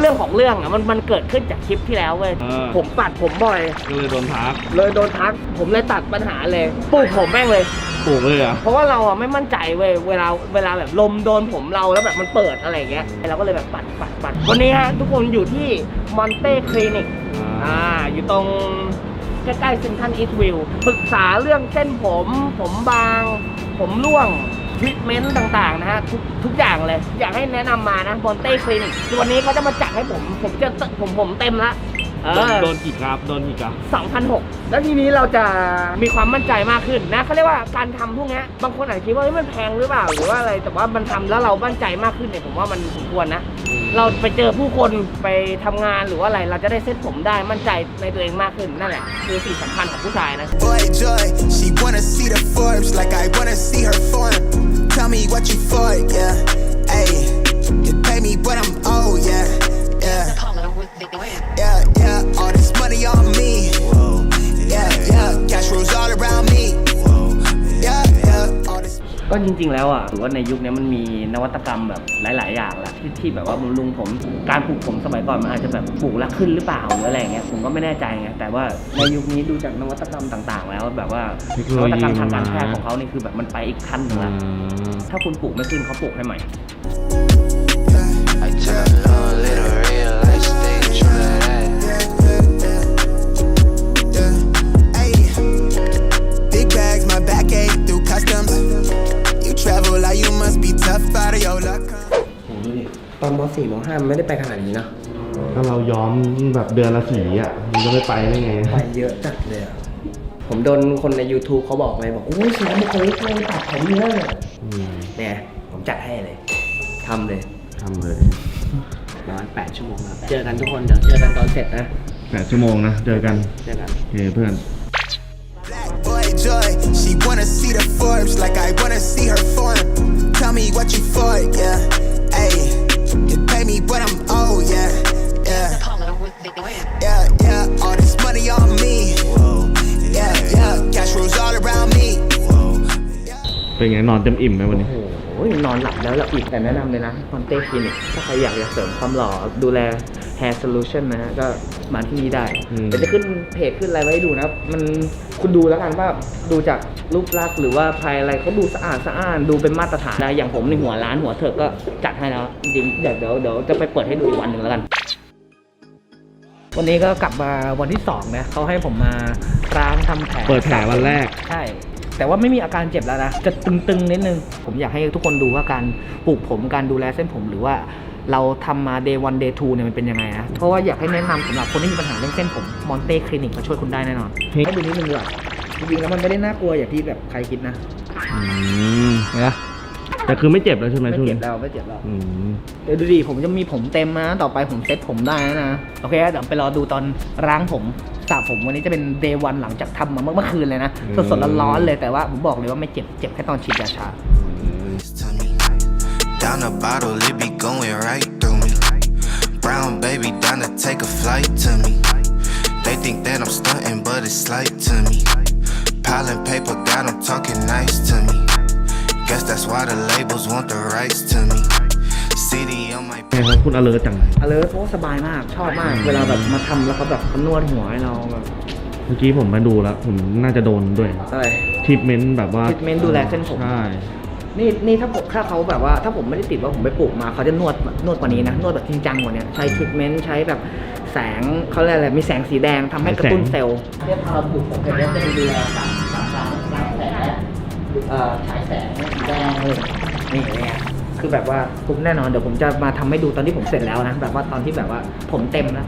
เรื่องของเรื่องอะมันมันเกิดขึ้นจากคลิปที่แล้วเว้ยเออ ผมปัดผมบ่อย ก็เลยโดนทักเลยโดนทัก ผมเลยตัดปัญหาเลยปลูกผมแม่งเลย ปลูกเลยเหรอะ เพราะว่าเราอะไม่มั่นใจเว้ยเวลาเวลาแบบลมโดนผมเราแล้วแบบมันเปิดอะไรอย่างเงี้ยเราก็เลยแบบปัดปัดปัดวันนี้ฮะทุกคนอยู่ที่มอนเต้คลินิก อ่าอยู่ตรงใกล้ๆซินทันอีทวิวปรึกษาเรื่องเส้นผม ผมบาง ผมร่วง ทรีทเมนต์ต่างๆนะฮะทุกทุกอย่างเลย อยากให้แนะนำมานะบอนเต้คลินิกวันนี้เขาจะมาจัดให้ผม ผมจะผมผมเต็มละ โดนอโดนกี่กราฟโดนกี่กราฟ2,006 แล้วทีนี้เราจะมีความมั่นใจมากขึ้นนะเขาเรียกว่าการทำพวกเนี้ยบางคนอาจจะคิดว่าเฮ้ยมันแพงหรือเปล่าหรือว่าอะไรแต่ว่ามันทำแล้วเรามั่นใจมากขึ้นเนี่ยผมว่ามันสมควรนะ เราไปเจอผู้คนไปทำงานหรือว่าอะไรเราจะได้เซ็ตผมได้มั่นใจในตัวเองมากขึ้นนั่นแหละ คือสิ่งสำคัญของผู้ชายนะ Boy, joy, she wanna see the Forbes like I wanna see her form. Tell me what you for, yeah. Ayy, ก็จริง ๆ แล้วอะถือว่าในยุคนี้มันมีนวัตกรรมแบบหลาย ๆ อย่างแหละที่ที่แบบว่าบำรุงผม การปลูกผมสมัยก่อนมันอาจจะแบบปลูกแล้วขึ้นหรือเปล่าหรืออะไรอย่างเงี้ยผมก็ไม่แน่ใจไงแต่ว่าในยุคนี้ดูจากนวัตกรรมต่าง ๆ แล้วแบบว่าเทคโนนโลวัตยีกรรมทางการมันมาแพทย์ของเขานี่คือแบบมันไปอีกขั้นหนึ่งอืละมถ้าคุณปลูกไม่ขึ้นเขาปลูกให้ใหม่ โหดูดิตอนม .4 ม .5 ไม่ได้ไปขนาดนี้นะถ้าเราย้อมแบบเดือนละสีอะมันจะไม่ไปได้ไง ไปเยอะจัดเลยอะผมโดนคนใน YouTube เขาบอกเลยบอกโอ้ยเสียบุคลิกเลยตัดผมเยอะเลยอืมเนี่ยผมจัดให้เลยทำเลยทำเลยประมาณ8ชั่วโมงนะเจอกันทุกคนเดี๋ยวเจอกันตอนเสร็จนะแปดชั่วโมงนะ เจอกัน เจอกัน โอเคเพื่อน Black boy joy, she wanna see the Forbes like I wanna see her form. Tell me what you for, yeah. Ayy, you pay me what I'm owed, yeah. Yeah, yeah, yeah. All this money on me. Yeah, yeah. Cash rolls all around me. เป็นไงนอนเต็มอิ่มไหมวันนี้ โอ้โหนอนหลับแล้วหลับอีกแต่แนะนำเลยนะคอนเต้คลินิกถ้าใครอยากจะเสริมความหล่อดูแล hair solution นะฮะก็มาที่นี่ได้อืม เดี๋ยวจะขึ้นเพจขึ้นอะไรไว้ให้ดูนะครับมันคุณดูแล้วกันว่าดูจากรูปลักษณ์หรือว่าภายอะไรเขาดูสะอาดสะอ้านดูเป็นมาตรฐานนะอย่างผมในหัวร้านหัวเถิกก็จัดให้แล้วจริงๆเดี๋ยวเดี๋ยวเดี๋ยวจะไปเปิดให้ดูอีกวันหนึ่งแล้วกัน วันนี้ก็กลับมาวันที่สองนะเขาให้ผมมาร้านทำแผล เปิดแผลวันแรก ใช่ แต่ว่าไม่มีอาการเจ็บแล้วนะ จะตึงๆนิดนึง ผมอยากให้ทุกคนดูว่าการปลูกผมการดูแลเส้นผมหรือว่าเราทำมา day one day two เนี่ยมันเป็นยังไงนะ เพราะว่าอยากให้แนะนำสำหรับคนที่มีปัญหาเรื่องเส้นผมมอนเต้คลินิกมาช่วยคุณได้แน่นอนเฮ้ยให้ดูนิดนึงดีกว่าจริงๆแล้วมันไม่ได้น่ากลัวอย่างที่แบบใครคิดนะอืมเห็นไหม แต่คือไม่เจ็บแล้วใช่ไหมไม่ช่วงเจ็บนี้แล้วไม่เจ็บแล้ว อืม เดี๋ยวดูดิผมจะมีผมเต็มนะ ต่อไปผมเซ็ตผมได้แล้วนะ โอเคเดี๋ยวไปรอดูตอนล้างผมสระผมวันนี้จะเป็นเดย์วันหลังจากทำมาเมื่อเมื่อคืนเลยนะสดๆร้อนๆเลยแต่ว่าผมบอกเลยว่าไม่เจ็บ เจ็บแค่ตอนฉีดยาชา to me. Down the bottle, it be going right through me. Brown baby down to take a flight to me. They think that I'm stunting, but it's slight to me. Piling paper, got 'em talking nice to me. Guess that's why the labels want the rights to me. City on my ไงครับคุณอเลอจังอเลิร์เพราะว่าสบายมากชอบมาก เวลาแบบมาทำแล้วเขาแบบเขานวดหัวให้เราแบบเมื่อกี้ผมมาดูแล้ว ผมน่าจะโดนด้วยอะไร ทรีทเมนต์แบบว่า treatment ดูแลเส้นผม ใช่ นี่นี่ถ้าผมถ้าเขาแบบว่า ถ้าผมไม่ได้ติดว่าผมไปปลูกมาเขาจะนวดนวดกว่านี้นะนวดแบบจริงจังกว่านี้ใช้ทรีทเมนต์ใช้แบบแสงเขาเรียกอะไรมีแสงสีแดงทำให้กระตุ้นเซลล์เรียกพอปลูกผมเนี่ยจะมีดูแล ฉายแสงสีแดงเลยนี่เนี่ยคือแบบว่าคุ้มแน่นอนเดี๋ยวผมจะมาทำให้ดูตอนที่ผมเสร็จแล้วนะ แบบว่าตอนที่แบบว่าผมเต็มแล้ว